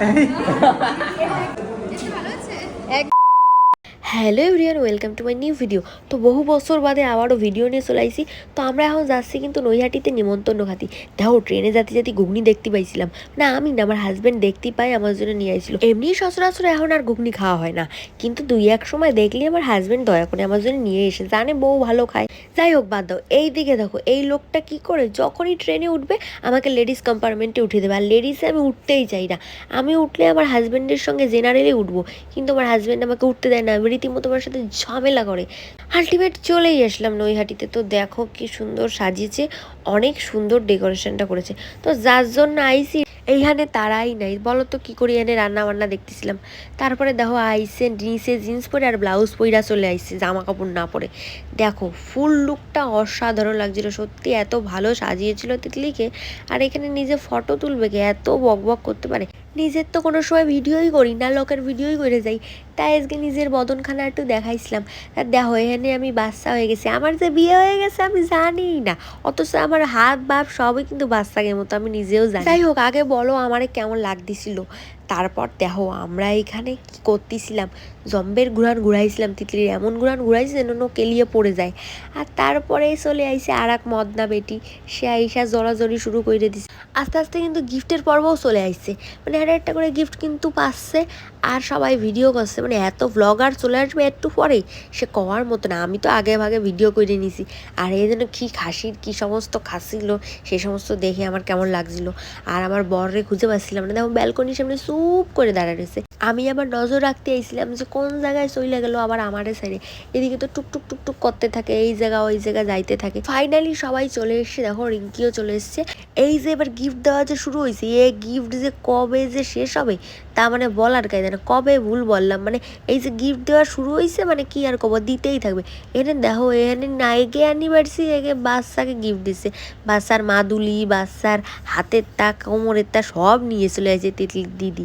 এক hello everyone welcome to my new video তো বহু বছর বাদে আবারও ভিডিও নিয়ে চলে আইসি তো আমরা এখন যাচ্ছি কিন্তু নৈহাটিতে নিমন্ত্রণ খাতি দেখো ট্রেনে যাতে যাতে ঘুগনি দেখতে পাইছিলাম। না, আমি না, আমার হাজব্যান্ড দেখতে পাই, আমার জন্য নিয়ে আইছিল। এমনি সচরাচর এখন আর ঘুগনি খাওয়া হয় না। কিন্তু দুই, এক সময় দেখলে আমার হাজব্যান্ড দয়া করে আমার জন্য নিয়ে এসে জানে বউ ভালো খায়। যাই হোক, বাদ দাও। এই দিকে দেখো, এই লোকটা কি করে? যখনই ট্রেনে উঠবে, আমাকে লেডিস কম্পার্টমেন্টে উঠে দেবে। আর লেডিসে আমি উঠতেই চাই না। আমি উঠলে আমার হাজব্যান্ডের সঙ্গে জেনারেলি উঠবো। কিন্তু আমার হাজব্যান্ড আমাকে উঠতে দেয় না। আমি রীতিমতো আমার সাথে ঝামেলা করে। আলটিমেট চলেই আসলাম নৈহাটিতে। তো দেখো কি সুন্দর সাজিয়েছে, অনেক সুন্দর ডেকোরেশনটা করেছে। তো যার জন্য আইসি, এইখানে তারাই নাই। বলো তো কী করি, এনে রান্না বান্না দেখতেছিলাম। তারপরে দেখো আইসে নিচে জিন্স পরে আর ব্লাউজ পইরা চলে আইসে জামা কাপড় না পরে। দেখো, ফুল লুকটা অসাধারণ লাগছিল, সত্যি এত ভালো সাজিয়েছিল তিতলিকে। আর এখানে নিজে ফটো তুলবে কে? এত বক বক করতে পারে। নিজের তো কোনো সময় ভিডিওই করি না, লোকের ভিডিওই করে যাই। তাই আজকে নিজের বদনখানা একটু দেখাইছিলাম। আর দেখো, এখানে আমি বাচ্চা হয়ে গেছি। আমার যে বিয়ে হয়ে গেছে আমি জানি না। অথচ আমার হাত, বাপ সবই কিন্তু বাচ্চাকে মতো, আমি নিজেও জানি। যাই হোক, আগে বলো আমার কেমন লাগতেছিল। তারপর দেখো আমরা এখানে কি করতেছিলাম? জম্বের ঘুরান ঘুরাইছিলাম, তিতলির এমন ঘুরান ঘুরাইছে যেন কেলিয়ে পড়ে যায়। আর তারপরে চলে আইসে আর এক মদনা বেটি, সে আইসা জড়াজড়ি শুরু করে দিছে। আস্তে আস্তে কিন্তু গিফটের পর্বও চলে আসছে মানে একটা একটা করে গিফট কিন্তু পাচ্ছে আর সবাই ভিডিও করছে। মানে এত ভ্লগার চলে আসবে একটু পরেই, সে কওয়ার মতো না। আমি তো আগে ভাগে ভিডিও করে নিছি। আর এই যেন কী খাসির, কী সমস্ত খাসিল, সে সমস্ত দেখে আমার কেমন লাগছিল। আর আমার বররে খুঁজে পাচ্ছিলাম না। দেখো ব্যালকনির সামনে চুপ করে দাঁড়া রয়েছে। আমি আবার নজর রাখতে আইছিলাম যে কোন জায়গায় চলে গেল আবার আমারে সাইডে এদিকে তো টুক টুক টুক টুক করতে থাকে, এই জায়গা ওই জায়গা যাইতে থাকে। ফাইনালি সবাই চলে এসছে, দেখো রিঙ্কিও চলে এসছে। এই যে এবার গিফট দেওয়া যে শুরু হয়েছে এ গিফট যে কবে যে শেষ হবে, তা মানে বলার কায়দা না। কবে ভুল বললাম মানে এই যে গিফট দেওয়া শুরু হয়েছে মানে কি আর কব, দিতেই থাকবে। এখানে দেখো এখানে নায়কে অ্যানিভার্সারি একে বাচ্চাকে গিফট দিচ্ছে বাচ্চার মাদুলি, বাচ্চার হাতের তা কোমরের তা সব নিয়ে চলে আসে তিতলির দিদি।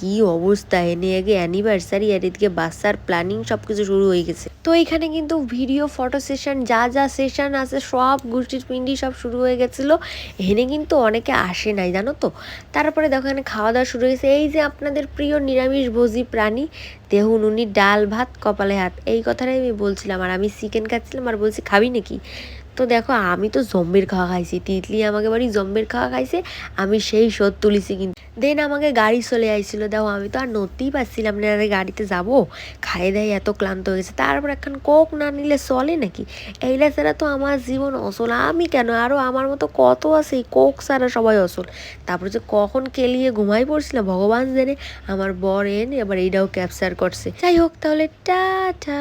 কি অবস্থা? এনে আগে অ্যানিভার্সারি আর এদিকে বাচ্চার প্ল্যানিং সব কিছু শুরু হয়ে গেছে। তো এখানে কিন্তু ভিডিও ফটো সেশন যা যা সেশন আছে সব গোষ্ঠীর পিন্ডি সব শুরু হয়ে গেছিল। এখানে কিন্তু অনেকে আসে নাই, জানো তো? তারপরে দেখো এখানে খাওয়া দাওয়া শুরু হয়েছে। এই যে আপনাদের প্রিয় নিরামিষ ভোজী প্রাণী দেহুন উনি ডাল, ভাত, কপালে হাত। এই কথাটাই আমি বলছিলাম, আর আমি চিকেন খাচ্ছিলাম আর বলছি, খাবি নাকি? তো দেখো, আমি তো জম্বের খাওয়া খাইছি। তিতলি আমাকে বাড়ি জম্বের খাওয়া খাইছে, আমি সেই শোধ তুলিছি কিন্তু। দেন আমাকে গাড়ি চলে আইছিল দেখো আমি তো আর নড়তেই পারছিলাম না, আরে গাড়িতে যাব? খাই দাই, এত ক্লান্ত হয়ে গেছে। তারপর এখন কোক না নিলে চলে নাকি? এইলা ছাড়া তো আমার জীবন অসল আমি কেন? আরও আমার মতো কত আছে? এই কোক ছাড়া সবাই অসল তারপর যে কখন কেলিয়ে ঘুমাই পড়ছিলাম, ভগবান জেনে। আমার বর এন এবার এইটাও ক্যাপচার করছে। যাই হোক, তাহলে টাটা।